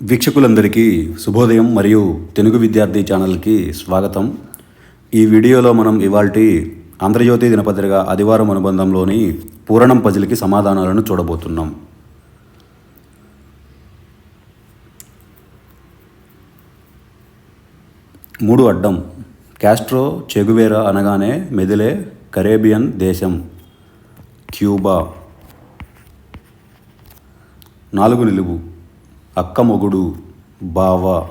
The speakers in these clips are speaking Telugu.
వీక్షకులందరికీ శుభోదయం మరియు తెలుగు విద్యార్థి ఛానల్కి స్వాగతం. ఈ వీడియోలో మనం ఇవాల్టి ఆంధ్రజ్యోతి దినపత్రిక ఆదివారం అనుబంధంలోని పూరణం పజిల్కి సమాధానాలను చూడబోతున్నాం. మూడు అడ్డం. క్యాస్ట్రో చెగువేరా అనగానే మెదిలే కరేబియన్ దేశం క్యూబా. నాలుగు నిలువు. అక్కమొగుడు బావ.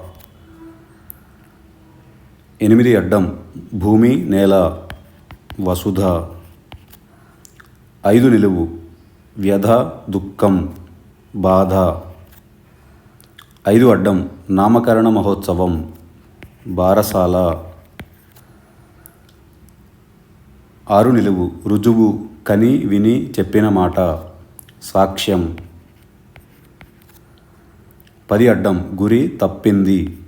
ఎనిమిది అడ్డం భూమి నేల వసుధ. ఐదు నిలువు వ్యధ దుఃఖం బాధ. ఐదు అడ్డం నామకరణ మహోత్సవం బారసాల. ఆరు నిలువు రుజువు కని విని చెప్పిన మాట సాక్ష్యం. పది అడ్డం గురి తప్పింది.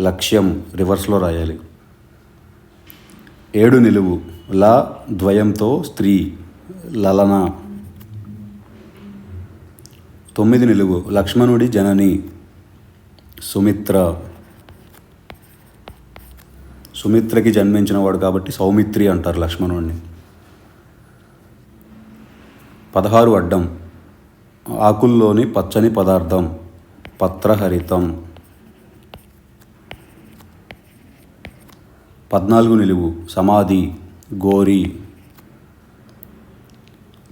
లక్ష్యం రివర్స్లో రాయాలి. ఏడు నిలువు. లా ద్వయంతో స్త్రీ. లలన. తొమ్మిది నిలువు. లక్ష్మణుడి జనని. సుమిత్ర. సుమిత్రకి జన్మించినవాడు కాబట్టి సౌమిత్రి అంటారు లక్ష్మణుడిని పదహారు అడ్డం. ఆకుల్లోని పచ్చని పదార్థం. పత్రహరితం. పద్నాలుగు నిలువు సమాధి గోరి.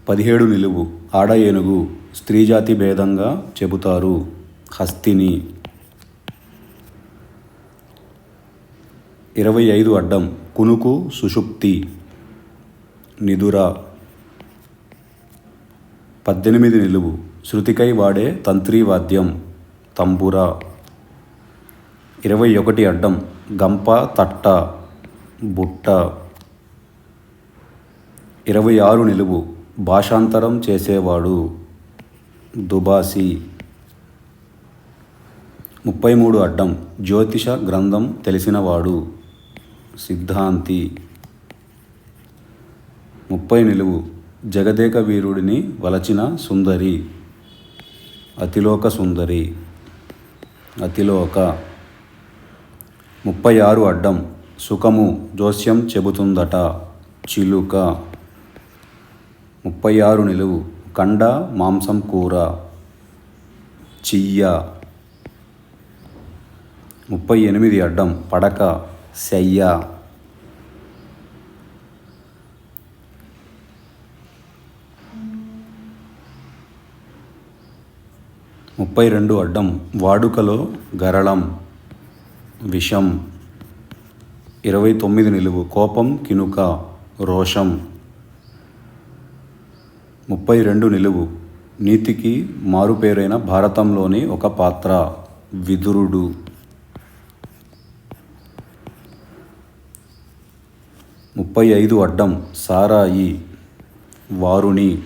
పదిహేడు నిలువు ఆడ ఏనుగు స్త్రీజాతి భేదంగా చెబుతారు హస్తిని. ఇరవై ఐదు అడ్డం కునుకు సుషుప్తి నిదుర. పద్దెనిమిది నిలువు శృతికై వాడే తంత్రీ వాద్యం తంబుర. ఇరవై ఒకటి అడ్డం గంప తట్ట బుట్ట. ఇరవై ఆరు నిలువు భాషాంతరం చేసేవాడు దుబాసి. ముప్పై మూడు అడ్డం జ్యోతిష గ్రంథం తెలిసినవాడు సిద్ధాంతి. ముప్పై నిలువు జగదేక వీరుడిని వలచిన సుందరి అతిలోక సుందరి. అతిలోక ముప్పై ఆరు అడ్డం సుఖము జోస్యం చెబుతుందట. చిలుక ముప్పై ఆరు నిలువు కండ మాంసం కూర చియ్య ముప్పై ఎనిమిది అడ్డం పడక శయ్య ముప్పై రెండు అడ్డం వాడుకలో గరళం విషం ఇరవై తొమ్మిది నిలువు కోపం కినుక రోషం. ముప్పై రెండు నిలువు నీతికి మారుపేరైన భారతంలోని ఒక పాత్ర విదురుడు. ముప్పై ఐదు అడ్డం సారాయి వారుని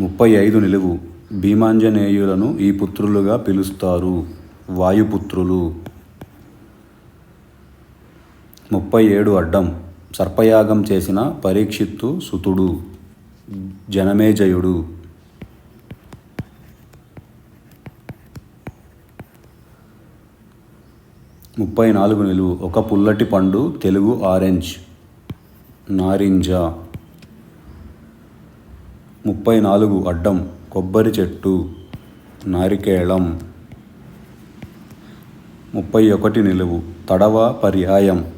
ముప్పై ఐదు నిలువు భీమాంజనేయులను ఈ పుత్రులుగా పిలుస్తారు. వాయుపుత్రులు. ముప్పై ఏడు అడ్డం. సర్పయాగం చేసిన పరీక్షిత్తు సుతుడు. జనమేజయుడు. ముప్పై నాలుగు నిలువు. ఒక పుల్లటి పండు తెలుగు ఆరెంజ్. నారింజ. ముప్పై నాలుగు అడ్డం. కొబ్బరి చెట్టు నారికేళం. ముప్పై ఒకటి నిలువు. తడవ పర్యాయం.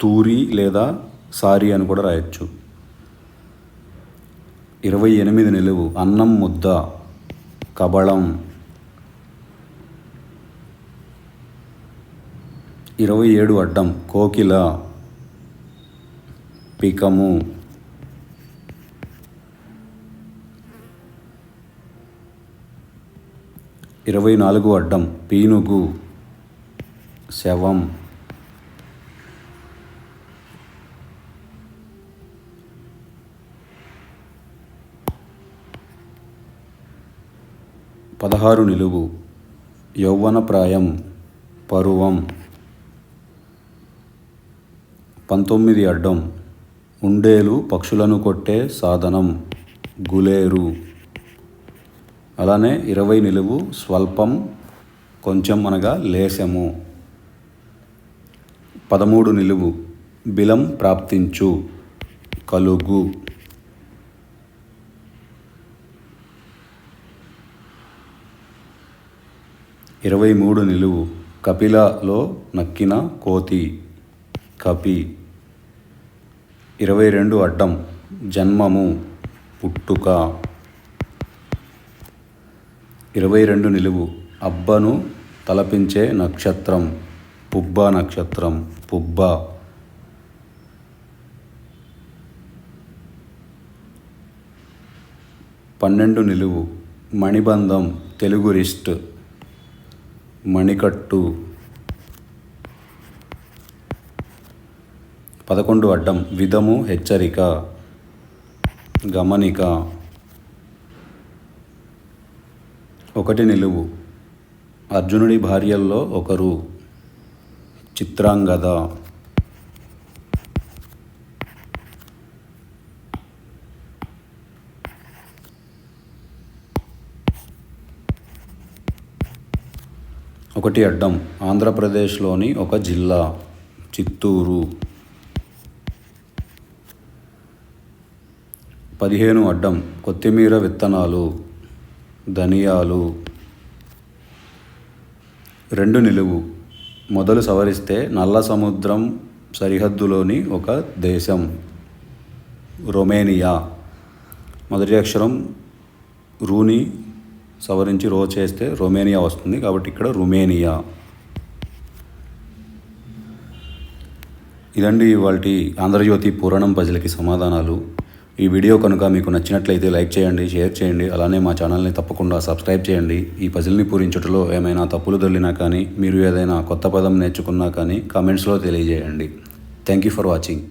తూరి లేదా సారి అని కూడా రాయొచ్చు. ఇరవై ఎనిమిది నిలువు. అన్నం ముద్ద. కబళం. ఇరవై ఏడు అడ్డం. కోకిల. పికము. ఇరవై నాలుగు అడ్డం. పీనుగు శవం. పదహారు నిలువు. యౌవనప్రాయం పరువం. పంతొమ్మిది అడ్డం. ఉండేలు పక్షులను కొట్టే సాధనం. గులేరు. అలానే ఇరవై నిలువు స్వల్పం కొంచెం అనగా లేశము. పదమూడు నిలువు బిలం ప్రాప్తించు కలుగు. ఇరవై మూడు నిలువు కపిలలో నక్కిన కోతి కపి. ఇరవై రెండు అడ్డం జన్మము పుట్టుక. ఇరవై రెండు నిలువు. అబ్బను తలపించే నక్షత్రం. పుబ్బ నక్షత్రం. పుబ్బ. పన్నెండు నిలువు. మణిబంధం. తెలుగు రిస్ట్. మణికట్టు. పదకొండు అడ్డం. విధము హెచ్చరిక. గమనిక. ఒకటి నిలువు. అర్జునుడి భార్యల్లో ఒకరు. చిత్రాంగద. ఒకటి అడ్డం. ఆంధ్రప్రదేశ్లోని ఒక జిల్లా. చిత్తూరు. పదిహేను అడ్డం. కొత్తిమీర విత్తనాలు. ధనియాలు. రెండు నిలువు. మొదలు సవరిస్తే నల్ల సముద్రం సరిహద్దులోని ఒక దేశం. రొమేనియా. మొదటి అక్షరం రూని సవరించి రో చేస్తే రొమేనియా వస్తుంది కాబట్టి ఇక్కడ రుమేనియా. ఇదండి ఇవాళ ఆంధ్రజ్యోతి పురాణం ప్రజలకి సమాధానాలు. ఈ వీడియో కనుక మీకు నచ్చినట్లయితే లైక్ చేయండి షేర్ చేయండి అలానే మా ఛానల్ని తప్పకుండా సబ్స్క్రైబ్ చేయండి. ఈ పజిల్ని పూరించుటలో ఏమైనా తప్పులు దొల్లినా కానీ మీరు ఏదైనా కొత్త పదం నేర్చుకున్నా కానీ కామెంట్స్లో తెలియజేయండి. Thank you for watching